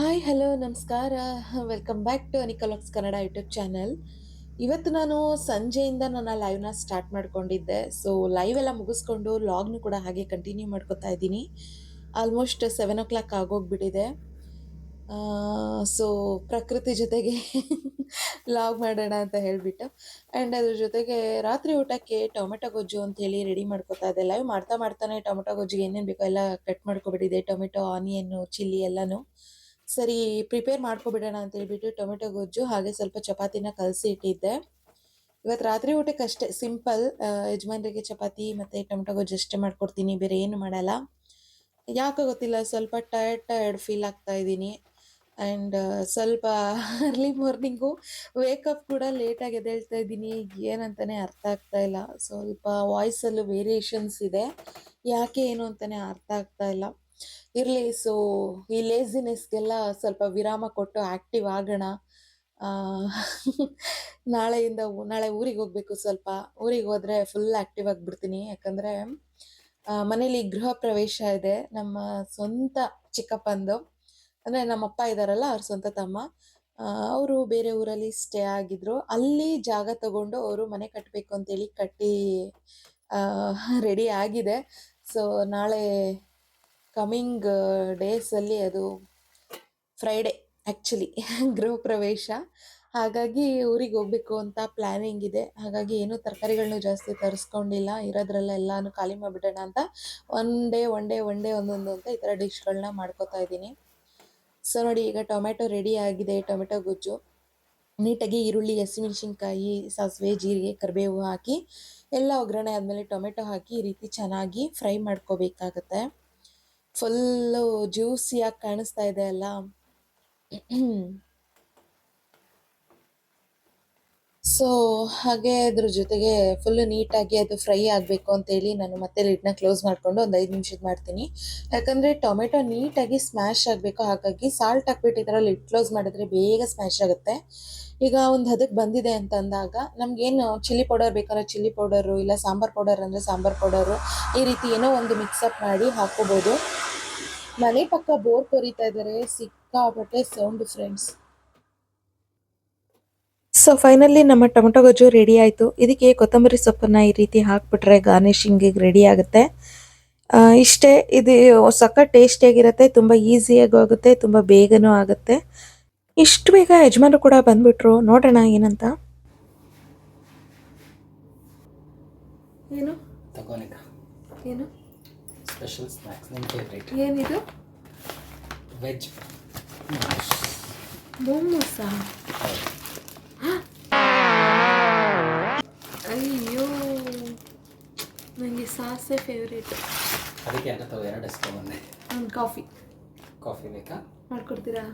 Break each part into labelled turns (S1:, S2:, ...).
S1: Hi hello ನಮಸ್ಕಾರ. Welcome back to ಅನಿಕಲಾಕ್ಸ್ Kannada YouTube channel ಇವತ್ತು ನಾನು ಸಂಜೆಯಿಂದ ನನ್ನ ಲೈವ್ನ ಸ್ಟಾರ್ಟ್ ಮಾಡ್ಕೊಂಡಿದ್ದೆ. ಸೊ ಲೈವ್ ಎಲ್ಲ ಮುಗಿಸ್ಕೊಂಡು ಲಾಗ್ನು ಕೂಡ ಹಾಗೆ ಕಂಟಿನ್ಯೂ ಮಾಡ್ಕೊತಾ ಇದ್ದೀನಿ. ಆಲ್ಮೋಸ್ಟ್ ಸೆವೆನ್ ಓ ಕ್ಲಾಕ್ ಆಗೋಗ್ಬಿಟ್ಟಿದೆ ಸೊ ಪ್ರಕೃತಿ ಜೊತೆಗೆ ಲಾಗ್ ಮಾಡೋಣ ಅಂತ ಹೇಳಿಬಿಟ್ಟು. ಆ್ಯಂಡ್ ಅದ್ರ ಜೊತೆಗೆ ರಾತ್ರಿ ಊಟಕ್ಕೆ ಟೊಮೆಟೊ ಗೊಜ್ಜು ಅಂತೇಳಿ ರೆಡಿ ಮಾಡ್ಕೋತಾ ಇದೆ ಲೈವ್ ಮಾಡ್ತಾ ಮಾಡ್ತಾನೆ ಟೊಮೆಟೊ ಗೊಜ್ಜಿಗೆ ಏನೇನು ಬೇಕೋ ಎಲ್ಲ ಕಟ್ ಮಾಡ್ಕೊಬಿಟ್ಟಿದೆ ಟೊಮೆಟೊ ಆನಿಯನ್ನು ಚಿಲ್ಲಿ ಎಲ್ಲನೂ. ಸರಿ ಪ್ರಿಪೇರ್ ಮಾಡ್ಕೊಬಿಡೋಣ ಅಂತ ಹೇಳ್ಬಿಟ್ಟು ಟೊಮೆಟೊ ಗೊಜ್ಜು ಹಾಗೆ ಸ್ವಲ್ಪ ಚಪಾತಿನ ಕಲಸಿ ಇಟ್ಟಿದ್ದೆ. ಇವತ್ತು ರಾತ್ರಿ ಊಟಕ್ಕೆ ಅಷ್ಟೇ, ಸಿಂಪಲ್ ಯಜಮಾನರಿಗೆ ಚಪಾತಿ ಮತ್ತು ಟೊಮೆಟೊ ಗೊಜ್ಜು ಅಷ್ಟೇ ಮಾಡ್ಕೊಡ್ತೀನಿ, ಬೇರೆ ಏನು ಮಾಡಲ್ಲ. ಯಾಕೋ ಗೊತ್ತಿಲ್ಲ, ಸ್ವಲ್ಪ ಟಯರ್ಡ್ ಟಯರ್ಡ್ ಫೀಲ್ ಆಗ್ತಾ ಇದ್ದೀನಿ. ಆ್ಯಂಡ್ ಸ್ವಲ್ಪ ಅರ್ಲಿ ಮಾರ್ನಿಂಗು ವೇಕಪ್ ಕೂಡ ಲೇಟಾಗಿ ಎದ್ದೇಳ್ತಾ ಇದ್ದೀನಿ, ಏನಂತಾನೆ ಅರ್ಥ ಆಗ್ತಾ ಇಲ್ಲ. ಸ್ವಲ್ಪ ವಾಯ್ಸಲ್ಲೂ ವೇರಿಯೇಷನ್ಸ್ ಇದೆ. ಯಾಕೆ ಏನು ಅಂತಾನೆ ಅರ್ಥ ಆಗ್ತಾ ಇಲ್ಲ. ಇರಲಿ ಸೊ ಈ ಲೇಸಿನೆಸ್ಗೆಲ್ಲ ಸ್ವಲ್ಪ ವಿರಾಮ ಕೊಟ್ಟು ಆ್ಯಕ್ಟಿವ್ ಆಗೋಣ. ನಾಳೆಯಿಂದ ನಾಳೆ ಊರಿಗೆ ಹೋಗ್ಬೇಕು ಸ್ವಲ್ಪ. ಊರಿಗೆ ಹೋದರೆ ಫುಲ್ ಆ್ಯಕ್ಟಿವ್ ಆಗಿಬಿಡ್ತೀನಿ. ಯಾಕಂದರೆ ಮನೇಲಿ ಗೃಹ ಪ್ರವೇಶ ಇದೆ. ನಮ್ಮ ಸ್ವಂತ ಚಿಕ್ಕಪ್ಪಂದು, ಅಂದರೆ ನಮ್ಮಪ್ಪ ಇದ್ದಾರಲ್ಲ ಅವ್ರ ಸ್ವಂತ ತಮ್ಮ ಅವರು ಬೇರೆ ಊರಲ್ಲಿ ಸ್ಟೇ ಆಗಿದ್ರು. ಅಲ್ಲಿ ಜಾಗ ತಗೊಂಡು ಅವರು ಮನೆ ಕಟ್ಟಬೇಕು ಅಂತೇಳಿ ಕಟ್ಟಿ ರೆಡಿ ಆಗಿದೆ. ಸೊ ನಾಳೆ ಕಮಿಂಗ್ ಡೇಸಲ್ಲಿ ಅದು ಫ್ರೈಡೇ ಆ್ಯಕ್ಚುಲಿ ಗೃಹ ಪ್ರವೇಶ. ಹಾಗಾಗಿ ಊರಿಗೆ ಹೋಗ್ಬೇಕು ಅಂತ ಪ್ಲ್ಯಾನಿಂಗ್ ಇದೆ. ಹಾಗಾಗಿ ಏನೂ ತರಕಾರಿಗಳನ್ನೂ ಜಾಸ್ತಿ ತರಿಸ್ಕೊಂಡಿಲ್ಲ. ಇರೋದ್ರಲ್ಲ ಎಲ್ಲನೂ ಖಾಲಿ ಮಾಡಿಬಿಡೋಣ ಅಂತ one day one day one day ಒಂದೊಂದು ಅಂತ ಈ ಥರ ಡಿಶ್ಗಳನ್ನ ಮಾಡ್ಕೋತಾ ಇದ್ದೀನಿ. ಸೊ ನೋಡಿ ಈಗ ಟೊಮೆಟೊ ರೆಡಿ ಆಗಿದೆ ಟೊಮೆಟೊ ಗೊಜ್ಜು. ನೀಟಾಗಿ ಈರುಳ್ಳಿ, ಹಸಿಮೆಣ್ಸಿನ್ಕಾಯಿ, ಸಾಸಿವೆ, ಜೀರಿಗೆ, ಕರಿಬೇವು ಹಾಕಿ ಎಲ್ಲ ಒಗ್ಗರಣೆ ಆದಮೇಲೆ ಟೊಮೆಟೊ ಹಾಕಿ ಈ ರೀತಿ ಚೆನ್ನಾಗಿ ಫ್ರೈ ಮಾಡ್ಕೋಬೇಕಾಗತ್ತೆ. ಫುಲ್ಲು ಜ್ಯೂಸಿಯಾಗಿ ಕಾಣಿಸ್ತಾ ಇದೆ ಅಲ್ಲ? ಸೊ ಹಾಗೆ ಅದ್ರ ಜೊತೆಗೆ ಫುಲ್ಲು ನೀಟಾಗಿ ಅದು ಫ್ರೈ ಆಗಬೇಕು ಅಂತೇಳಿ ನಾನು ಮತ್ತೆ ಲಿಡ್ನ ಕ್ಲೋಸ್ ಮಾಡಿಕೊಂಡು ಒಂದು ಐದು ನಿಮಿಷದ ಮಾಡ್ತೀನಿ. ಯಾಕಂದರೆ ಟೊಮೆಟೊ ನೀಟಾಗಿ ಸ್ಮ್ಯಾಶ್ ಆಗಬೇಕು, ಹಾಗಾಗಿ ಸಾಲ್ಟ್ ಹಾಕ್ಬಿಟ್ಟು ಈ ಲಿಡ್ ಕ್ಲೋಸ್ ಮಾಡಿದ್ರೆ ಬೇಗ ಸ್ಮ್ಯಾಶ್ ಆಗುತ್ತೆ. ಈಗ ಒಂದು ಹದಕ್ಕೆ ಬಂದಿದೆ ಅಂತ ಅಂದಾಗ ನಮಗೇನು ಚಿಲ್ಲಿ ಪೌಡರ್ ಬೇಕಾದ್ರೆ ಚಿಲ್ಲಿ ಪೌಡರು ಇಲ್ಲ ಸಾಂಬಾರ್ ಪೌಡರ್ ಅಂದರೆ ಸಾಂಬಾರ್ ಪೌಡರು ಈ ರೀತಿ ಏನೋ ಒಂದು ಮಿಕ್ಸಪ್ ಮಾಡಿ ಹಾಕ್ಕೋಬೋದು. ಮನೆ ಪಕ್ಕ ಬೋರ್ ಕೊರಿತಾ ಇದ್ದಾರೆ ಸಿಕ್ಕಾಪಟ್ಟೆ ಸೌಂಡ್ ಫ್ರೆಂಡ್ಸ್ ಸೊ ಫೈನಲಿ ನಮ್ಮ ಟೊಮೆಟೊ ಗೊಜ್ಜು ರೆಡಿ ಆಯಿತು. ಇದಕ್ಕೆ ಕೊತ್ತಂಬರಿ ಸೊಪ್ಪನ್ನ ಈ ರೀತಿ ಹಾಕ್ಬಿಟ್ರೆ ಗಾರ್ನಿಷಿಂಗಿಗೆ ರೆಡಿ ಆಗುತ್ತೆ. ಇಷ್ಟೇ ಇದು ಸಕ್ಕ ಟೇಸ್ಟಿಯಾಗಿರುತ್ತೆ ತುಂಬ ಈಸಿಯಾಗೂ ಆಗುತ್ತೆ ತುಂಬ ಬೇಗನೂ ಆಗುತ್ತೆ. ಇಷ್ಟು ಬೇಗ ಯಜಮಾನರು ಕೂಡ ಬಂದ್ಬಿಟ್ರು. ನೋಡೋಣ ಏನಂತ. ಏನು? ಏನು?
S2: ಸ್ಪೆಷಲ್ ಸ್ನ್ಯಾಕ್ಸ್ ನಿಮ್ಮ ಫೇವ್ರೇಟ್
S1: ಏನಿದು?
S2: ವೆಜ್
S1: ಮೊಮ್ಮೋಸ ಅಯ್ಯೋ ನನಗೆ ಸಾಸೆ ಫೇವ್ರೇಟ್
S2: ಅದಕ್ಕೆ ಎರಡು ತಗೋ ಎರಡು ಅಷ್ಟು ಬಂದೆ
S1: ಒಂದು ಕಾಫಿ
S2: ಕಾಫಿ ಬೇಕಾ?
S1: ಮಾಡ್ಕೊಡ್ತೀರಾ?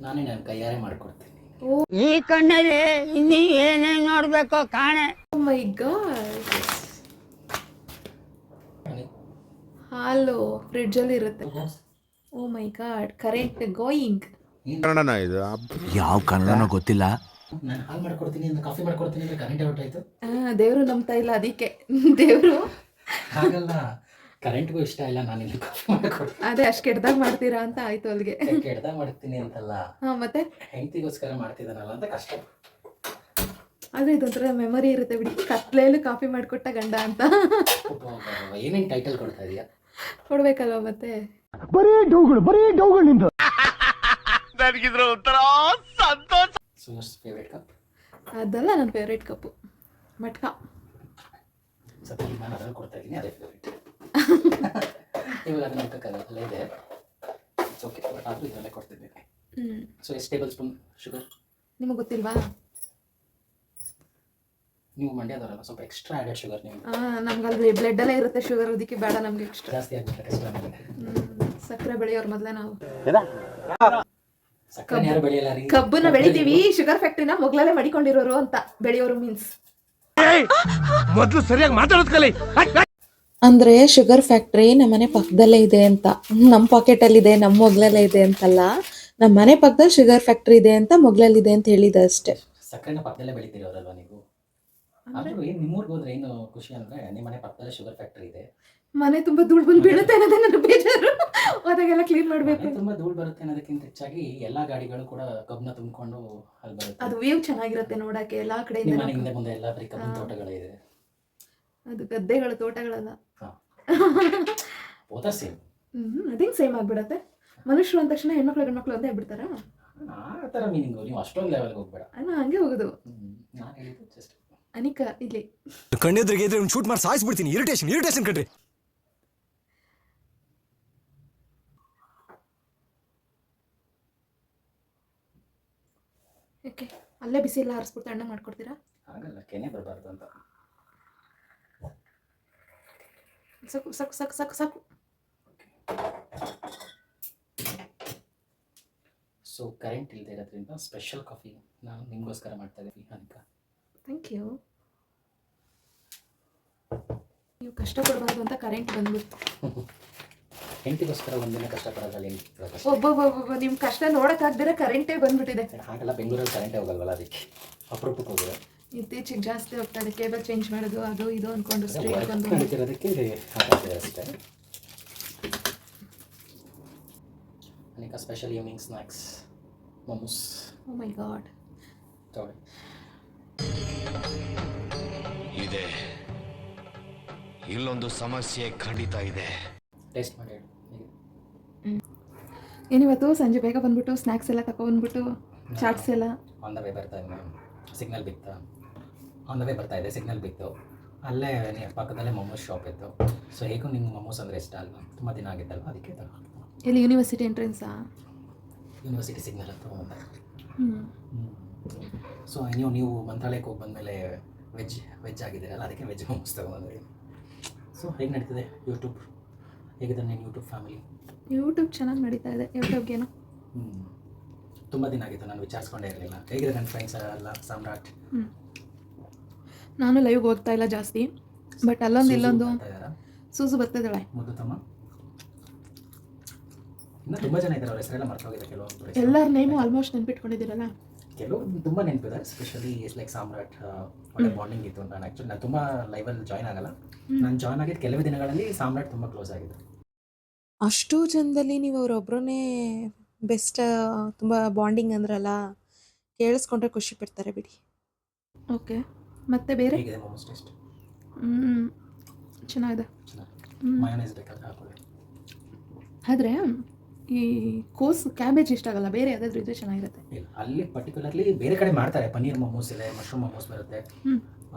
S2: ನಾನೇ ನನ್ನ ಕೈಯಾರೆ ಮಾಡ್ಕೊಡ್ತೀನಿ.
S3: ಈ ಕಣ್ಣಲ್ಲಿ ಇನ್ನೀ ಏನೇನು ನೋಡಬೇಕೋ ಕಾಣೆ.
S1: ಓ ಮೈ ಗಾಡ್ ಹಾಲು ಫ್ರಿಡ್ಜಲ್ಲಿ ಇರುತ್ತೆ. Oh my god current going
S4: ಕನ್ನಡನ ಇದು?
S5: ಯಾವ ಕನ್ನಡನೋ ಗೊತ್ತಿಲ್ಲ.
S2: ನಾನು ಹಾಲು ಮಾಡ್ಕೊಡ್ತೀನಿ ಅಂತ ಕಾಫಿ ಮಾಡ್ಕೊಡ್ತೀನಿ ಅಂದ್ರೆ ಕರೆಂಟ್ ಔಟ್ ಆಯಿತು
S1: ದೇವರು ನಂಬ್ತಾ ಇಲ್ಲ ಅದಕ್ಕೆ. ದೇವರು.
S2: ಹಾಗಲ್ಲ ಕರೆಂಟ್ಗೂ ಇಷ್ಟ ಇಲ್ಲ ನಾನು ಇಲ್ಲಿ ಕಾಫಿ ಮಾಡ್ಕೊಡ್ತೀನಿ.
S1: ಅದೇ ಅಷ್ಟು ಕೆಟ್ಟದಾಗ ಮಾಡ್ತೀರಾ ಅಂತ ಆಯ್ತು ಅಲ್ಲಿಗೆ
S2: ಕೆಡ್ದಾಗ ಮಾಡ್ತೀನಿ ಅಂತಲ್ಲ.
S1: ಹಾ ಮತ್ತೆ?
S2: ಹೆಂಡತಿಗೋಸ್ಕರ ಮಾಡ್ತಿದ್ದಾನಲ್ಲ ಅಂತ ಕಷ್ಟ.
S1: ಆದ್ರೆ ಇದೊಂಥರ ಮೆಮೊರಿ ಇರುತ್ತೆ ಬಿಡಿ. ಕತ್ಲೆಯಲ್ಲಿ ಕಾಫಿ ಮಾಡಿಕೊಟ್ಟ ಗಂಡ ಅಂತ.
S2: ಏನೇನು ಟೈಟಲ್ ಕೊಡ್ತಾ ಇದೀಯಾ?
S1: ಕೊಡ್ಬೇಕಲ್ವ ಮತ್ತೆ?
S4: ಬರೀ ಡೌಗಳು ನನಗಿದ್ರ ಒಂಥರ ಸಂತೋಷ.
S2: ಸುಮರ್ಸ್ ಫೇವ್ರೇಟ್ ಕಪ್
S1: ಅದಲ್ಲ ನನ್ನ ಫೇವ್ರೇಟ್ ಕಪ್ಪು ಮಟ್ಕ.
S2: ಸತ್ಯ ನಾನು ಅದ್ರಲ್ಲಿ ಕೊಡ್ತಾ ಇದ್ದೀನಿ ಅದೇ ಫೇವ್ರೇಟ್ ಇವಾಗ ಅದನ್ನ ಹಾಕೋಕ್ಕಾಗಲ್ಲ ಅಲ್ಲೇ ಇದೆ. ಇಟ್ಸ್ ಓಕೆ ಆದರೂ ಇದರಲ್ಲೇ ಕೊಡ್ತಿದ್ದೆ ಸೊ ಎಷ್ಟು ಟೇಬಲ್ ಸ್ಪೂನ್ ಶುಗರ್
S1: ನಿಮಗೆ ಗೊತ್ತಿಲ್ವಾ?
S2: ನೀವು ಮಂಡ್ಯದವರಲ್ಲ ಸ್ವಲ್ಪ ಎಕ್ಸ್ಟ್ರಾ ಆ್ಯಡೆಡ್ ಶುಗರ್ ನೀವು
S1: ನಮ್ಗೆ ಅಲ್ಲಿ ಬ್ಲಡ್ ಅಲ್ಲೇ ಇರುತ್ತೆ ಶುಗರ್ ಅದಕ್ಕೆ ಬೇಡ ನಮ್ಗೆ ಎಕ್ಸ್ಟ್ರಾ
S2: ಜಾಸ್ತಿ ಆಗುತ್ತೆ ಎಕ್ಸ್ಟ್ರಾ
S1: ಸಕ್ಕರೆ ಬೆಳೆಯೋರು ಮೊದಲೇ ನಾವು.
S2: ಸಕ್ಕರೆ ಯಾರು ಬೆಳೆಯಲ್ಲ ರೀ?
S1: ಕಬ್ಬನ್ನ ಬೆಳಿತೀವಿ ಶುಗರ್ ಫ್ಯಾಕ್ಟ್ರಿನ ಮೊಗ್ಲಲ್ಲೇ ಮಡಿಕೊಂಡಿರೋರು ಅಂತ ಬೆಳೆಯೋರು ಮೀನ್ಸ್
S4: ಮೊದಲು ಸರಿಯಾಗಿ ಮಾತಾಡೋದು ಕಲಿ.
S1: ಅಂದ್ರೆ ಶುಗರ್ ಫ್ಯಾಕ್ಟ್ರಿ ನಮ್ಮನೆ ಪಕ್ಕದಲ್ಲೇ ಇದೆ ಅಂತ ನಮ್ಮ ಪಾಕೆಟ್ ಅಲ್ಲಿ ಇದೆ ನಮ್ಮ ಮೊಗ್ಲಲ್ಲೇ ಇದೆ ಅಂತಲ್ಲ ನಮ್ಮ ಮನೆ ಪಕ್ಕದಲ್ಲಿ ಶುಗರ್ ಫ್ಯಾಕ್ಟ್ರಿ ಇದೆ ಅಂತ ಮೊಗ್ಲಲ್ಲಿದೆ ಅಂತ ಹೇಳಿದ ಅಷ್ಟೇ.
S2: ಸಕ್ಕರೆನ ಪಕ್ಕದಲ್ಲೇ ಬೆಳಿತೀರವರಲ್ವಾ ನೀವು? ಆದ್ರೂ ಏನು ನಿಮ್ಮೂರ್ಗೆ ಹೋದ್ರೆ ಏನು ಖುಷಿ ಅಂದ್ರೆ ನಿಮ್ಮ ಮನೆ ಪಕ್ಕದಲ್ಲೇ ಶುಗರ್ ಫ್ಯಾಕ್ಟ್ರಿ ಇದೆ.
S1: ಮನೆ ತುಂಬಾ ಧೂಳು ಬಂದು ಬೀಳುತ್ತೆ ಅನ್ನೋದೇ ನನ್ನ ಬೇಜಾರು. ಅದಾಗೆಲ್ಲ ಕ್ಲೀನ್ ಮಾಡ್ಬೇಕು.
S2: ಮನೆ ತುಂಬಾ ಧೂಳು ಬರುತ್ತೆ ಅನ್ನೋದಕ್ಕಿಂತ ಹೆಚ್ಚಾಗಿ ಎಲ್ಲಾ ಗಾಡಿಗಳು ಕೂಡ ಕಬ್ಬನ ತುಂಬಿಕೊಂಡು ಅಲ್ಲಿ ಬರುತ್ತೆ.
S1: ಅದು ವ್ಯೂ ಚೆನ್ನಾಗಿರುತ್ತೆ ನೋಡಕ್ಕೆ ಎಲ್ಲಾ
S2: ಕಡೆ
S1: ಕಡೆಯಿಂದ
S2: ಮನೆ ಹಿಂದೆ ಮುಂದೆ ಎಲ್ಲಾ ಬರೀ ಕಬ್ಬಿನ
S1: ಹಾ.
S2: ತೋಟಗಳೇ
S1: ಅದು ಗದ್ದೆಗಳು ತೋಟಗಳಲ್ಲ.
S2: ಹೋದ ಸೇಮ್
S1: ಹ್ಮ್ ಅದಿಂಗ್ ಸೇಮ್ ಆಗ್ಬಿಡತ್ತೆ? ಮನುಷ್ಯರು ಅಂದ ತಕ್ಷಣ ಹೆಣ್ಮಕ್ಳು ಗಂಡ್ಮಕ್ಳು ಅಂತ ಹೇಳ್ಬಿಡ್ತಾರ
S2: ಆ ಥರ ಮೀನಿಂಗು ನೀವು ಅಷ್ಟೊಂದು ಲೆವೆಲ್ಗೆ ಹೋಗ್ಬೇಡ.
S1: ಅಣ್ಣ ಹಂಗೆ ಹೋಗೋದು.
S2: ನಾನು ಹೇಳಿದ್ದು ಜಸ್ಟ್
S1: ಅನಿಕಾ ಇಲ್ಲಿ
S5: ಕಣ್ಣೆದ್ರಿಗೆ ಇದ್ರೆ ಶೂಟ್ ಮಾಡಿ ಸಾಯಿಸ್ಬಿಡ್ತೀನಿ. ಇರಿಟೇಷನ್ ಇರಿಟೇಷನ್ ಕಣ್ರಿ.
S1: ಓಕೆ ಅಲ್ಲೇ ಬಿಸಿ ಎಲ್ಲ ಹರಿಸ್ಬಿಟ್ಟು ಅಣ್ಣ ಮಾಡ್ಕೊಡ್ತೀರಾ?
S2: ಹಾಗಲ್ಲ ಕೆನೆ ಬರಬಾರ್ದು ಅಂತ.
S1: ಸಾಕು ಸಾಕು ಸಾಕು ಸಾಕು ಸಾಕು.
S2: ಸೊ ಕರೆಂಟ್ ಇಲ್ಲದೆ ಇರೋದ್ರಿಂದ ಸ್ಪೆಷಲ್ ಕಾಫಿ ನಾನು ನಿಮಗೋಸ್ಕರ ಮಾಡ್ತಾ ಇದ್ದೀನಿ ಅನಿಕಾ.
S1: ಥ್ಯಾಂಕ್ ಯು ನೀವು ಕಷ್ಟಪಡಬಾರ್ದು ಅಂತ ಕರೆಂಟ್ ಬಂದ್ಬಿಡ್ತು.
S2: ಹೆಂಡತಿಗೋಸ್ಕರ ಒಂದಿನ ಕಷ್ಟಪಡೋದ್ರಲ್ಲಿ ಏನು ಕಷ್ಟ
S1: ಒಬ್ಬೊಬ್ಬೊಬ್ಬ ನಿಮ್ಮ ಕಷ್ಟ ನೋಡೋಕ್ಕಾಗ್ದಿರ ಕರೆಂಟೇ ಬಂದ್ಬಿಟ್ಟಿದೆ.
S2: ಹಾಗೆಲ್ಲ ಬೆಂಗಳೂರಲ್ಲಿ ಕರೆಂಟೇ ಹೋಗಲ್ವಲ್ಲ ಅದಕ್ಕೆ? ಅಪರೂಪಕ್ಕೆ ಹೋಗಿದೆ.
S1: ಇತ್ತೀಚೆಗೆ ಜಾಸ್ತಿ ಹೋಗ್ತಾ ಇದೆ ಕೇಬಲ್ ಚೇಂಜ್ ಮಾಡೋದು ಅದು ಇದು ಅಂದ್ಕೊಂಡು ಸ್ಟ್ರೀಟ್ ಬಂದು
S2: ಅದಕ್ಕೆ ಅಷ್ಟೇ. ಅನೇಕ special evening snacks momos
S1: oh my god
S4: ಇದೆ. ಇಲ್ಲೊಂದು ಸಮಸ್ಯೆ ಖಂಡಿತ ಇದೆ.
S2: ಟೆಸ್ಟ್ ಮಾಡಿ ಹೇಳಿ.
S1: ಏನಿವತ್ತು? ಸಂಜೆ ಬೇಗ ಬಂದ್ಬಿಟ್ಟು ಸ್ನ್ಯಾಕ್ಸ್ ಎಲ್ಲ ತಗೊಬಂದ್ಬಿಟ್ಟು ಚಾಟ್ಸ್ ಎಲ್ಲ.
S2: ಆನ್ ದ ವೇ ಬರ್ತಾ ಇದೆ ಸಿಗ್ನಲ್ ಬಿತ್ತು. ಆನ್ ದ ವೇ ಬರ್ತಾ ಇದೆ ಸಿಗ್ನಲ್ ಬಿತ್ತು. ಅಲ್ಲೇ ಪಕ್ಕದಲ್ಲೇ ಮೊಮೋಸ್ ಶಾಪ್ ಇತ್ತು. ಸೊ ಹೇಗೂ ನಿಮ್ಗೆ ಮೊಮೋಸ್ ಅಂದರೆ ಇಷ್ಟ ಅಲ್ವಾ? ತುಂಬ ದಿನ ಆಗಿತ್ತಲ್ವ? ಅದಕ್ಕೆ
S1: ಎಲ್ಲಿ ಯೂನಿವರ್ಸಿಟಿ ಎಂಟ್ರೆನ್ಸಾ
S2: ಯೂನಿವರ್ಸಿಟಿ ಸಿಗ್ನಲ್ ಅಂತ ಹ್ಞೂ
S1: ಹ್ಞೂ
S2: ಸೊ ನೀವು ನೀವು ಮಂತ್ರಾಲಯಕ್ಕೆ ಹೋಗಿ ಬಂದಮೇಲೆ ವೆಜ್ ವೆಜ್ ಆಗಿದ್ದೀರಲ್ಲ ಅದಕ್ಕೆ ವೆಜ್ ಮೊಮೋಸ್ ತೊಗೊಂಡ್ಬಂದ್ರಿ ಸೊ ಹೇಗೆ ನಡೀತಿದೆ ಯೂಟ್ಯೂಬ್ ಹೇಗಿದೆ ನೀನು ಯೂಟ್ಯೂಬ್ ಫ್ಯಾಮಿಲಿ
S1: ಯೂಟ್ಯೂಬ್ ಚೆನ್ನಾಗಿ ನಡೀತಾ ಇದೆ. ಯೂಟ್ಯೂಬ್ಗೇನು
S2: ಹ್ಞೂ ತುಂಬ ದಿನ ಆಗಿತ್ತು ನಾನು ವಿಚಾರಿಸ್ಕೊಂಡೇ ಇರಲಿಲ್ಲ. ಹೇಗಿದೆ ನನ್ನ ಫ್ರೆಂಡ್ಸ್ ಎಲ್ಲ ಸಾಮ್ರಾಟ್?
S1: ನಾನು ಲೈವ್ ಓದ್ತಾ ಇಲ್ಲ ಜಾಸ್ತಿ. ಬಟ್ ಅಲ್ಲೊಂದು ಇಲ್ಲೊಂದು
S2: ಸೂಸು ಬರ್ತಾ ಇದ್ದಾರಾ?
S1: ಸೂಸು ಬರ್ತಿದ್ದಾಳೆ.
S2: ಮುದ್ದು ತಮ್ಮ? ಇನ್ನೂ ತುಂಬ ಜನ ಇದ್ದಾರೆ ಅವ್ರ ಹೆಸರೆಲ್ಲ ಮರ್ತೋಗಿದೆ ಹೆಸರು.
S1: ಎಲ್ಲರ ನೇಮು ಆಲ್ಮೋಸ್ಟ್ ನೆನ್ಪಿಟ್ಕೊಂಡಿದ್ದೀರಲ್ಲ?
S2: ಕೆಲವು ತುಂಬ ನೆನಪಿದೆ ಸ್ಪೆಷಲಿ ಲೈಕ್ ಸಾಮ್ರಾಟ್ ಒಳ್ಳೆ ಬಾಂಡಿಂಗ್ ಇತ್ತು ನಾನು ಆ್ಯಕ್ಚುಲಿ ನಾನು ತುಂಬ ಲೈವಲ್ಲಿ ಜಾಯ್ನ್ ಆಗಲ್ಲ. ನಾನು ಜಾಯ್ನ್ ಆಗಿದ್ದು ಕೆಲವೇ ದಿನಗಳಲ್ಲಿ ಸಾಮ್ರಾಟ್ ತುಂಬ ಕ್ಲೋಸ್ ಆಗಿದೆ.
S1: ಅಷ್ಟು ಜನದಲ್ಲಿ ನೀವು ಅವರೊಬ್ಬರನ್ನೇ ಬೆಸ್ಟ್ ತುಂಬ ಬಾಂಡಿಂಗ್ ಅಂದ್ರಲ್ಲ ಕೇಳಿಸ್ಕೊಂಡ್ರೆ ಖುಷಿ ಪಡ್ತಾರೆ ಬಿಡಿ. ಓಕೆ ಮತ್ತೆ ಬೇರೆ?
S2: ಹೇಗಿದೆ ಮೊಮೋಸ್ ಟೇಸ್ಟ್
S1: ಹ್ಮ್, ಚೆನ್ನಾಗಿದೆ.
S2: ಮಯೋನೈಸ್ ಬೇಕಾದ್ರೆ ಹಾಕೊಳ್ಳಿ.
S1: ಆದರೆ ಈ ಕೋಸ್ ಕ್ಯಾಬೇಜ್ ಇಷ್ಟ ಆಗಲ್ಲ ಬೇರೆ ಯಾವ್ದಾದ್ರು ಇದ್ರೆ ಚೆನ್ನಾಗಿರುತ್ತೆ.
S2: ಅಲ್ಲಿ ಪರ್ಟಿಕ್ಯುಲರ್ಲಿ ಬೇರೆ ಕಡೆ ಮಾಡ್ತಾರೆ ಪನ್ನೀರ್ ಮೊಮೋಸ್ ಇದೆ ಮಶ್ರೂಮ್ ಮೊಮೋಸ್ ಬರುತ್ತೆ.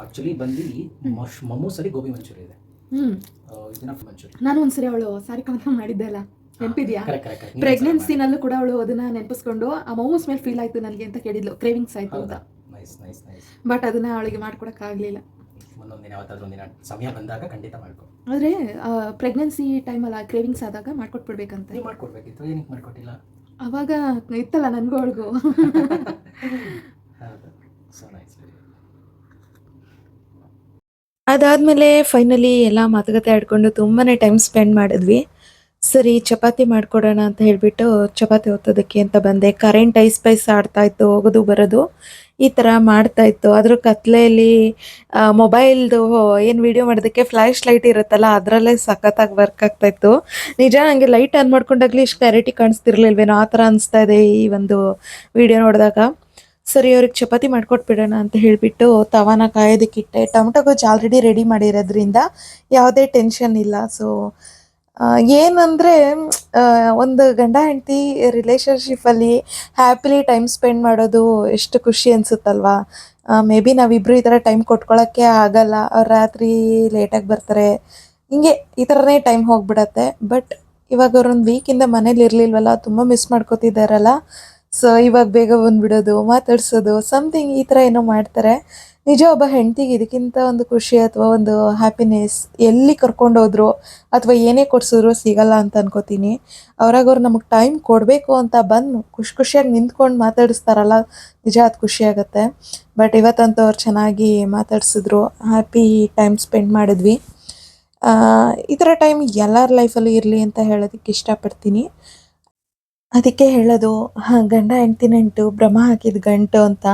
S2: ಆಕ್ಚುಲಿ ಬಂದು ಮಶ್ ಮೊಮೋಸಲ್ಲಿ ಗೋಬಿ ಮಂಚೂರಿ ಇದೆ. ಇದನ್ನ ಮಂಚೂರಿ.
S1: ನಾನು ಒಂದ್ಸರಿ ಅವಳು ಸಾರಿ ಕಮಲ ಮಾಡಿದ್ದೆ ಅಲ್ಲ ನೆನಪಿದ್ಯಾ?
S2: ಪ್ರೆಗ್ನೆನ್ಸಿ ನಲ್ಲೂ
S1: ಪ್ರೆಗ್ನೆನ್ಸಿನಲ್ಲೂ ಕೂಡ ಅವಳು ಅದನ್ನ ನೆನಪಿಸ್ಕೊಂಡು ಆ ಮೊಮೋಸ್ ಮೇಲೆ ಫೀಲ್ ಆಯ್ತು ನನಗೆ ಅಂತ ಕೇಳಿದ್ಲು ಕ್ರೇವಿಂಗ್ಸ್ ಆಯ್ತು ಅಂತ. ಬಟ್ ಅದನ್ನ ಅವಳಿಗೆ ಮಾಡ್ಕೊಡಕ್ ಆಗ್ಲಿಲ್ಲ
S2: ಮುಂದೊಂದು ದಿನ ಯಾವತ್ತಾದ್ರೂ ಒಂದಿನ ಸಮಯ ಬಂದಾಗ ಖಂಡಿತ ಮಾಡ್ಕೊ.
S1: ಆದ್ರೆ ಪ್ರೆಗ್ನೆನ್ಸಿ ಟೈಮಲ್ಲ ಕ್ರೇವಿಂಗ್ಸ್ ಆದಾಗ ಮಾಡ್ಕೊಟ್ಬಿಡ್ಬೇಕಂತ.
S2: ನೀವು ಮಾಡ್ಕೊಡ್ಬೇಕಿತ್ತು ಏನಕ್ಕೆ ಮಾಡ್ಕೊಟ್ಟಿಲ್ಲ?
S1: ಅವಾಗ ಇತ್ತಲ್ಲ ನನ್ಗೂ ಅವಳಿಗೂ
S2: ಹೌದು. ಸೊ ನೈಸ್
S1: ಅದಾದಮೇಲೆ ಫೈನಲಿ ಎಲ್ಲ ಮಾತುಕತೆ ಆಡ್ಕೊಂಡು ತುಂಬಾನೇ ಟೈಮ್ ಸ್ಪೆಂಡ್ ಮಾಡಿದ್ವಿ. ಸರಿ ಚಪಾತಿ ಮಾಡ್ಕೊಡೋಣ ಅಂತ ಹೇಳಿಬಿಟ್ಟು ಚಪಾತಿ ಒತ್ತೋದಕ್ಕೆ ಅಂತ ಬಂದೆ. ಕರೆಂಟ್ ಐಸ್ ಪೈಸ್ ಆಡ್ತಾ ಇತ್ತು ಹೋಗೋದು ಬರೋದು. ಈ ಥರ ಮಾಡ್ತಾ ಇತ್ತು. ಅದ್ರ ಕತ್ಲೆಯಲ್ಲಿ ಮೊಬೈಲ್ದು ಏನು ವಿಡಿಯೋ ಮಾಡೋದಕ್ಕೆ ಫ್ಲ್ಯಾಶ್ ಲೈಟ್ ಇರುತ್ತಲ್ಲ, ಅದರಲ್ಲೇ ಸಖತ್ತಾಗಿ ವರ್ಕ್ ಆಗ್ತಾ ಇತ್ತು. ನಿಜ ನನಗೆ ಲೈಟ್ ಆನ್ ಮಾಡ್ಕೊಂಡಾಗಲೇ ಇಷ್ಟು ಕ್ಲಾರಿಟಿ ಕಾಣಿಸ್ತಿರ್ಲಿಲ್ವೇನೋ ಆ ಥರ ಅನಿಸ್ತಾ ಇದೆ ಈ ಒಂದು ವಿಡಿಯೋ ನೋಡಿದಾಗ. ಸರಿ, ಅವ್ರಿಗೆ ಚಪಾತಿ ಮಾಡ್ಕೊಟ್ಬಿಡೋಣ ಅಂತ ಹೇಳಿಬಿಟ್ಟು ತವಾನ ಕಾಯೋದಕ್ಕಿಟ್ಟೆ ಟೊಮಟೊ ಗೊಜ್ಜು ಆಲ್ರೆಡಿ ರೆಡಿ ಮಾಡಿರೋದ್ರಿಂದ ಯಾವುದೇ ಟೆನ್ಷನ್ ಇಲ್ಲ. ಸೊ ಏನಂದರೆ ಒಂದು ಗಂಡ ಹೆಂಡತಿ ರಿಲೇಷನ್ಶಿಪ್ಪಲ್ಲಿ ಹ್ಯಾಪಿಲಿ ಟೈಮ್ ಸ್ಪೆಂಡ್ ಮಾಡೋದು ಎಷ್ಟು ಖುಷಿ ಅನಿಸುತ್ತಲ್ವಾ? ಮೇ ಬಿ ನಾವಿಬ್ಬರು ಈ ಥರ ಟೈಮ್ ಕೊಟ್ಕೊಳ್ಳೋಕ್ಕೆ ಆಗಲ್ಲ, ಅವ್ರು ರಾತ್ರಿ ಲೇಟಾಗಿ ಬರ್ತಾರೆ. ಹಿಂಗೆ ಈ ಥರನೇ ಟೈಮ್ ಹೋಗ್ಬಿಡತ್ತೆ. ಬಟ್ ಇವಾಗ ಅವ್ರೊಂದು ವೀಕಿಂದ ಮನೇಲಿ ಇರಲಿಲ್ವಲ್ಲ, ತುಂಬ ಮಿಸ್ ಮಾಡ್ಕೋತಿದ್ದಾರಲ್ಲ ಸೊ ಇವಾಗ ಬೇಗ ಬಂದ್ಬಿಡೋದು, ಮಾತಾಡ್ಸೋದು ಸಮಥಿಂಗ್ ಈ ಥರ ಏನೋ ಮಾಡ್ತಾರೆ. ನಿಜ ಒಬ್ಬ ಹೆಂಡತಿಗೆ ಇದಕ್ಕಿಂತ ಒಂದು ಖುಷಿ ಅಥವಾ ಒಂದು ಹ್ಯಾಪಿನೆಸ್ ಎಲ್ಲಿ ಕರ್ಕೊಂಡೋದ್ರು ಅಥವಾ ಏನೇ ಕೊಡ್ಸಿದ್ರು ಸಿಗಲ್ಲ ಅಂತ ಅನ್ಕೋತೀನಿ. ಅವ್ರಾಗ ಅವ್ರು ನಮಗೆ ಟೈಮ್ ಕೊಡಬೇಕು ಅಂತ ಬಂದು ಖುಷಿ ಖುಷಿಯಾಗಿ ನಿಂತ್ಕೊಂಡು ಮಾತಾಡಿಸ್ತಾರಲ್ಲ, ನಿಜ ಅದು ಖುಷಿ ಆಗುತ್ತೆ. ಬಟ್ ಇವತ್ತಂತೂ ಅವ್ರು ಚೆನ್ನಾಗಿ ಮಾತಾಡ್ಸಿದ್ರು ಹ್ಯಾಪಿ ಟೈಮ್ ಸ್ಪೆಂಡ್ ಮಾಡಿದ್ವಿ. ಈ ಥರ ಟೈಮ್ ಎಲ್ಲರ ಲೈಫಲ್ಲೂ ಇರಲಿ ಅಂತ ಹೇಳೋದಕ್ಕೆ ಇಷ್ಟಪಡ್ತೀನಿ. ಅದಕ್ಕೆ ಹೇಳೋದು, ಹಾಂ, ಗಂಡ ಹೆಂಡ್ತಿ ನೆಂಟು ಭ್ರಮ ಹಾಕಿದ ಗಂಟು ಅಂತ.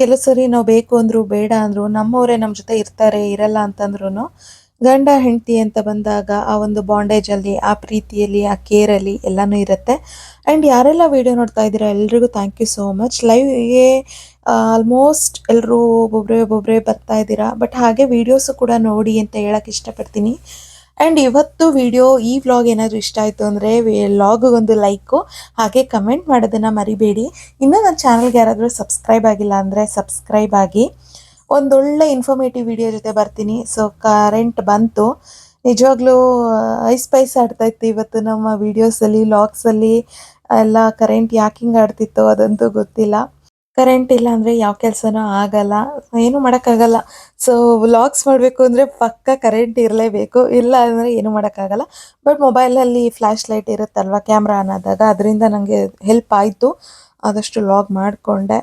S1: ಕೆಲವು ಸರಿ ನಾವು ಬೇಕು ಅಂದರು ಬೇಡ ಅಂದರು, ನಮ್ಮವರೇ ನಮ್ಮ ಜೊತೆ ಇರ್ತಾರೆ, ಇರಲ್ಲ ಅಂತಂದ್ರೂ ಗಂಡ ಹೆಂಡತಿ ಅಂತ ಬಂದಾಗ ಆ ಒಂದು ಬಾಂಡೇಜಲ್ಲಿ ಆ ಪ್ರೀತಿಯಲ್ಲಿ, ಆ ಕೇರಲ್ಲಿ ಎಲ್ಲನೂ ಇರುತ್ತೆ. ಆ್ಯಂಡ್ ಯಾರೆಲ್ಲ ವಿಡಿಯೋ ನೋಡ್ತಾ ಇದ್ದೀರಾ, ಎಲ್ರಿಗೂ ಥ್ಯಾಂಕ್ ಯು ಸೋ ಮಚ್ ಲೈವ್ಗೆ ಆಲ್ಮೋಸ್ಟ್ ಎಲ್ಲರೂ ಒಬ್ಬೊಬ್ಬರೇ ಒಬ್ಬೊಬ್ಬರೇ ಬರ್ತಾ ಇದ್ದೀರಾ ಬಟ್ ಹಾಗೆ ವೀಡಿಯೋಸು ಕೂಡ ನೋಡಿ ಅಂತ ಹೇಳಕ್ಕೆ ಇಷ್ಟಪಡ್ತೀನಿ. ಆ್ಯಂಡ್ ಇವತ್ತು ವಿಡಿಯೋ ಈ ವ್ಲಾಗ್ ಏನಾದರೂ ಇಷ್ಟ ಆಯಿತು ಅಂದರೆ ವ್ಲಾಗಿಗೊಂದು ಲೈಕು ಹಾಗೆ ಕಮೆಂಟ್ ಮಾಡೋದನ್ನು ಮರಿಬೇಡಿ. ಇನ್ನೂ ನನ್ನ ಚಾನಲ್ಗೆ ಯಾರಾದರೂ ಸಬ್ಸ್ಕ್ರೈಬ್ ಆಗಿಲ್ಲ ಅಂದರೆ ಸಬ್ಸ್ಕ್ರೈಬ್ ಆಗಿ. ಒಂದೊಳ್ಳೆ ಇನ್ಫಾರ್ಮೇಟಿವ್ ವಿಡಿಯೋ ಜೊತೆ ಬರ್ತೀನಿ. ಸೊ ಕರೆಂಟ್ ಬಂತು. ನಿಜವಾಗ್ಲೂ ಐಸ್ ಪೈಸ್ ಆಡ್ತಾ ಇತ್ತು ಇವತ್ತು ನಮ್ಮ ವೀಡಿಯೋಸಲ್ಲಿ ಲಾಗ್ಸಲ್ಲಿ ಎಲ್ಲ ಕರೆಂಟ್ ಯಾಕಿಂಗ್ ಆಡ್ತಿತ್ತೋ ಅದಂತೂ ಗೊತ್ತಿಲ್ಲ. ಕರೆಂಟ್ ಇಲ್ಲ ಅಂದರೆ ಯಾವ ಕೆಲಸನೂ ಆಗಲ್ಲ, ಏನು ಮಾಡೋಕ್ಕಾಗಲ್ಲ. ಸೊ ವ್ಲಾಗ್ಸ್ ಮಾಡಬೇಕು ಅಂದರೆ ಪಕ್ಕ ಕರೆಂಟ್ ಇರಲೇಬೇಕು, ಇಲ್ಲ ಅಂದರೆ ಏನು ಮಾಡೋಕ್ಕಾಗಲ್ಲ. ಬಟ್ ಮೊಬೈಲಲ್ಲಿ ಫ್ಲ್ಯಾಶ್ ಲೈಟ್ ಇರುತ್ತಲ್ವ ಕ್ಯಾಮ್ರಾ ಅನ್ನೋದಾಗ ಅದರಿಂದ ನನಗೆ ಹೆಲ್ಪ್ ಆಯಿತು. ಆದಷ್ಟು ಲಾಗ್ ಮಾಡಿಕೊಂಡೆ.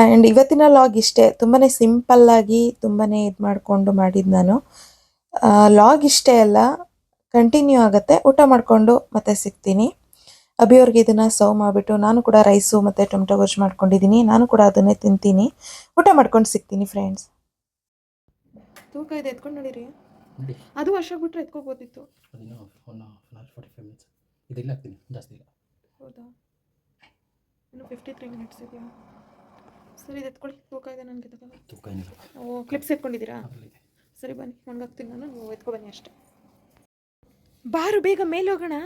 S1: ಆ್ಯಂಡ್ ಇವತ್ತಿನ ಲಾಗ್ ಇಷ್ಟೇ ತುಂಬಾ ಸಿಂಪಲ್ಲಾಗಿ ತುಂಬಾ ಇದು ಮಾಡಿಕೊಂಡು ಮಾಡಿದ್ದು ನಾನು. ಲಾಗ್ ಇಷ್ಟೇ ಅಲ್ಲ ಕಂಟಿನ್ಯೂ ಆಗುತ್ತೆ, ಊಟ ಮಾಡಿಕೊಂಡು ಮತ್ತೆ ಸಿಗ್ತೀನಿ. ಅಭಿಯವ್ರಿಗೆ ಇದನ್ನು ಸರ್ವ್ ಮಾಡಿಬಿಟ್ಟು ನಾನು ಕೂಡ ರೈಸು ಮತ್ತು ಟೊಮೆಟೊ ಗೊಜ್ಜು ಮಾಡ್ಕೊಂಡಿದ್ದೀನಿ ನಾನು ಕೂಡ ಅದನ್ನೇ ತಿಂತೀನಿ. ಊಟ ಮಾಡ್ಕೊಂಡು ಸಿಗ್ತೀನಿ ಫ್ರೆಂಡ್ಸ್ ತೂಕ ಇದೆ ಎತ್ಕೊಂಡು ನೋಡಿರಿ. ಅದು ವರ್ಷ ಬಿಟ್ಟರೆ ಎತ್ಕೋಬೋದಿತ್ತು.
S2: ಇದೆಲ್ಲ ಹಾಕ್ತೀನಿ ಜಾಸ್ತಿ ಇಲ್ಲ.
S1: ಹೌದಾ? ಇನ್ನು ಫಿಫ್ಟಿ ತ್ರೀ ಮಿನಿಟ್ಸ್ ಇದೆಯಾ? ಸರಿ ಇದು ಎತ್ಕೊಳ್ಳಿ. ತೂಕ ಇದೆ ನನಗೆ
S2: ತೂಕ
S1: ಓ ಕ್ಲಿಪ್ಸ್ ಎತ್ಕೊಂಡಿದ್ದೀರಾ? ಸರಿ ಬನ್ನಿ ಒಣಗಾಕ್ತೀನಿ ನಾನು. ಎತ್ಕೊ ಬನ್ನಿ ಅಷ್ಟೇ. ಬಾರು ಬೇಗ ಮೇಲೆ ಹೋಗೋಣ.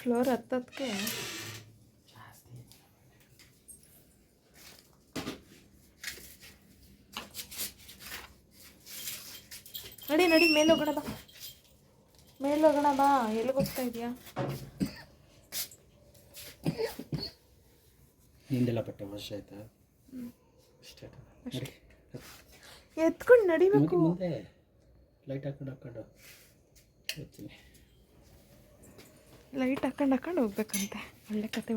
S1: ಫ್ಲೋರ್ ಹತ್ತದಕ್ಕೆ ನಡಿ ನಡಿ ಮೇಲೆ ಹೋಗೋಣ ಬಾ. ಮೇಲೆ ಹೋಗೋಣ ಬಾ ಎಲ್ಲಿ ಹೋಗ್ತಾ ಇದೆಯಾ?
S2: ನಿಂದೆಲ್ಲ ಬಟ್ಟೆ ವಾಶ್ ಆಯ್ತಾ.
S1: ಎತ್ಕೊಂಡು ನಡಿಬೇಕು.
S2: ಲೈಟ್ ಹಾಕೊಂಡು ಹಾಕೊಂಡು ಹೋಗ್ತೀನಿ.
S1: ಲೈಟ್ ಹಾಕೊಂಡು ಹಾಕೊಂಡು ಹೋಗ್ಬೇಕಂತೆ. ಒಳ್ಳೆ ಕತೆ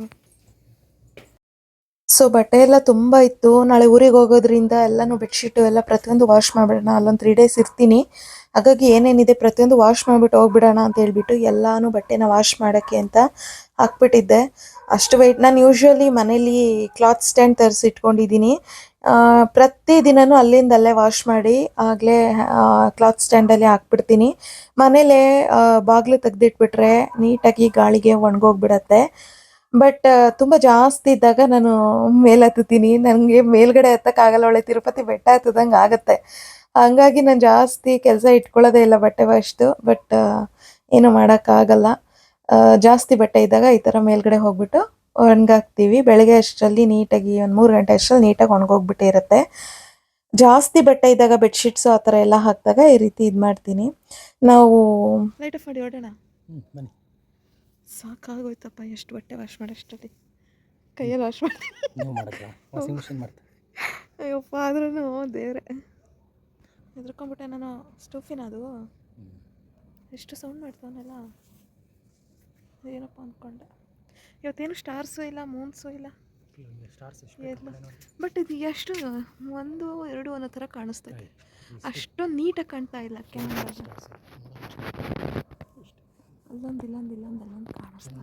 S1: ಸೊ ಬಟ್ಟೆ ಎಲ್ಲ ತುಂಬ ಇತ್ತು. ನಾಳೆ ಊರಿಗೆ ಹೋಗೋದ್ರಿಂದ ಎಲ್ಲನೂ ಬೆಡ್ಶೀಟು ಎಲ್ಲ ಪ್ರತಿಯೊಂದು ವಾಶ್ ಮಾಡಿಬಿಡೋಣ. ಅಲ್ಲೊಂದು ತ್ರೀ ಡೇಸ್ ಇರ್ತೀನಿ. ಹಾಗಾಗಿ ಏನೇನಿದೆ ಪ್ರತಿಯೊಂದು ವಾಶ್ ಮಾಡಿಬಿಟ್ಟು ಹೋಗ್ಬಿಡೋಣ ಅಂತ ಹೇಳ್ಬಿಟ್ಟು ಎಲ್ಲಾನು ಬಟ್ಟೆನ ವಾಶ್ ಮಾಡೋಕ್ಕೆ ಅಂತ ಹಾಕ್ಬಿಟ್ಟಿದ್ದೆ. ಅಷ್ಟು ವೆಯ್ಟ್ ನಾನು ಯೂಶ್ವಲಿ ಮನೇಲಿ ಕ್ಲಾತ್ ಸ್ಟ್ಯಾಂಡ್ ತರಿಸಿ ಇಟ್ಕೊಂಡಿದ್ದೀನಿ ಪ್ರತಿ ದಿನನೂ ಅಲ್ಲಿಂದ ಅಲ್ಲೇ ವಾಶ್ ಮಾಡಿ ಆಗಲೇ ಕ್ಲಾತ್ ಸ್ಟ್ಯಾಂಡಲ್ಲಿ ಹಾಕ್ಬಿಡ್ತೀನಿ. ಮನೇಲೆ ಬಾಗಿಲು ತೆಗ್ದಿಟ್ಬಿಟ್ರೆ ನೀಟಾಗಿ ಗಾಳಿಗೆ ಒಣಗೋಗ್ಬಿಡತ್ತೆ. ಬಟ್ ತುಂಬ ಜಾಸ್ತಿ ಇದ್ದಾಗ ನಾನು ಮೇಲೆ ಹತ್ತುತ್ತೀನಿ ನನಗೆ ಮೇಲ್ಗಡೆ ಹತ್ತಕ್ಕಾಗಲ್ಲ ಒಳ್ಳೆ ತಿರುಪತಿ ಬೆಟ್ಟ ಹತ್ತದಂಗೆ ಆಗುತ್ತೆ. ಹಂಗಾಗಿ ನಾನು ಜಾಸ್ತಿ ಕೆಲಸ ಇಟ್ಕೊಳ್ಳೋದೇ ಇಲ್ಲ ಬಟ್ಟೆ ಅಷ್ಟು ಬಟ್ ಏನು ಮಾಡೋಕ್ಕಾಗಲ್ಲ. ಜಾಸ್ತಿ ಬಟ್ಟೆ ಇದ್ದಾಗ ಈ ಥರ ಮೇಲ್ಗಡೆ ಹೋಗ್ಬಿಟ್ಟು ಒಣಗಾಕ್ತೀವಿ. ಬೆಳಗ್ಗೆ ಅಷ್ಟರಲ್ಲಿ ನೀಟಾಗಿ ಒಂದು ಮೂರು ಗಂಟೆ ಅಷ್ಟರಲ್ಲಿ ನೀಟಾಗಿ ಒಣಗೋಗ್ಬಿಟ್ಟಿರುತ್ತೆ ಜಾಸ್ತಿ ಬಟ್ಟೆ ಇದ್ದಾಗ ಬೆಡ್ಶೀಟ್ಸು ಆ ಥರ ಎಲ್ಲ ಹಾಕಿದಾಗ ಈ ರೀತಿ ಇದು ಮಾಡ್ತೀನಿ. ನಾವು ಲೈಟ್ ಆಫ್ ಮಾಡಿ ಹೊಡೋಣ? ಸಾಕಾಗೋಯ್ತಪ್ಪ ಎಷ್ಟು ಬಟ್ಟೆ ವಾಶ್ ಮಾಡೋಷ್ಟರಲ್ಲಿ ಕೈಯಲ್ಲಿ ವಾಶ್ ಮಾಡ್ತೀನಿ. ಅಯ್ಯಪ್ಪ ಆದ್ರೂ ದೇವ್ರೆ. ಹೆದ್ರಕೊಂಬಿಟ್ಟೆ ನಾನು ಸ್ಟೂಫಿನ ಅದು. ಎಷ್ಟು ಸೌಂಡ್ ಮಾಡ್ತಾನಲ್ಲ ಏನಪ್ಪ ಅಂದ್ಕೊಂಡೆ ಇವತ್ತೇನು ಸ್ಟಾರ್ಸು ಇಲ್ಲ ಮೂನ್ಸು ಇಲ್ಲ. ಎಲ್ಲ. ಬಟ್ ಇದು ಎಷ್ಟು ಒಂದು ಎರಡು ಅನ್ನೋ ಥರ ಕಾಣಿಸ್ತೈತೆ ಅಷ್ಟೊಂದು ನೀಟಾಗಿ ಕಾಣ್ತಾ ಇಲ್ಲ ಕ್ಯಾಮ್ರಾ ಅಲ್ಲೊಂದು ಇಲ್ಲೊಂದು ಇಲ್ಲೊಂದು ಅಲ್ಲೊಂದು ಕಾಣಿಸ್ತಾ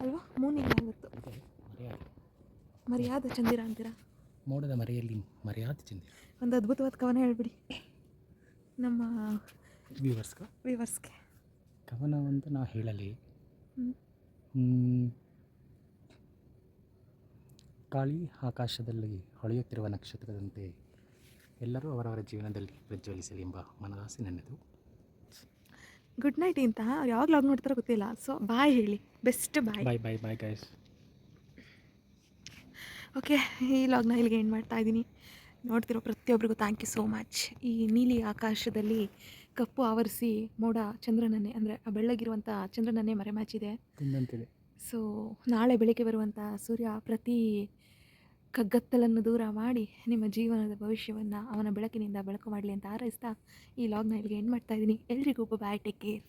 S1: ಅಲ್ವಾ? ಮೂನ್ ಆಗುತ್ತೆ. ಮರ್ಯಾದ. ಚಂದಿರ ಅಂತೀರಾ?
S2: ಮೋಡದ ಮರೆಯಲ್ಲಿ ಮರ್ಯಾದೆ ಚಂದಿರ.
S1: ಒಂದು ಅದ್ಭುತವಾದ ಕವನ ಹೇಳ್ಬಿಡಿ. ನಮ್ಮ
S2: ವಿವರ್ಸ್ಗೆ
S1: ಕವನ
S2: ಕವನವಂತ ನಾವು ಹೇಳಲಿ. ಗಾಳಿ ಆಕಾಶದಲ್ಲಿ ಹೊಳೆಯುತ್ತಿರುವ ನಕ್ಷತ್ರದಂತೆ ಎಲ್ಲರೂ ಅವರವರ ಜೀವನದಲ್ಲಿ ಪ್ರಜ್ವಲಿಸಲಿ ಎಂಬ ಮನದಾಸೆ ನನ್ನದು.
S1: ಗುಡ್ ನೈಟ್ ಅಂತ ಯಾವಾಗ ಲಾಗ್ ನೋಡ್ತಾರೋ ಗೊತ್ತಿಲ್ಲ. ಸೊ ಬಾಯ್ ಹೇಳಿ. Best bye
S2: bye bye bye guys
S1: okay ಈ ಲಾಗ್ನ ಇಲ್ಲಿಗೆ ಏನು ಮಾಡ್ತಾ ಇದ್ದೀನಿ. ನೋಡ್ತಿರೋ ಪ್ರತಿಯೊಬ್ಬರಿಗೂ ಥ್ಯಾಂಕ್ ಯು ಸೋ ಮಚ್ ಈ ನೀಲಿ ಆಕಾಶದಲ್ಲಿ ಕಪ್ಪು ಆವರಿಸಿ ಮೋಡ ಚಂದ್ರನನ್ನೇ ಅಂದರೆ ಆ ಬೆಳ್ಳಗಿರುವಂಥ ಚಂದ್ರನನ್ನೇ ಮರೆಮಾಚಿದೆ. ಸೊ ನಾಳೆ ಬೆಳಿಗ್ಗೆ ಬರುವಂಥ ಸೂರ್ಯ ಪ್ರತಿ ಕಗ್ಗತ್ತಲನ್ನು ದೂರ ಮಾಡಿ ನಿಮ್ಮ ಜೀವನದ ಭವಿಷ್ಯವನ್ನು ಅವನ ಬೆಳಕಿನಿಂದ ಬೆಳಕು ಮಾಡಲಿ ಅಂತ ಆರೈಸ್ತಾ ಈ ಲಾಗ್ನ ಇಲ್ಲಿಗೆ ಎಂಡ್ ಮಾಡ್ತಾ ಇದ್ದೀನಿ. ಎಲ್ರಿಗೂ ಬಾಯ್ ಟೇಕ್ ಕೇರ್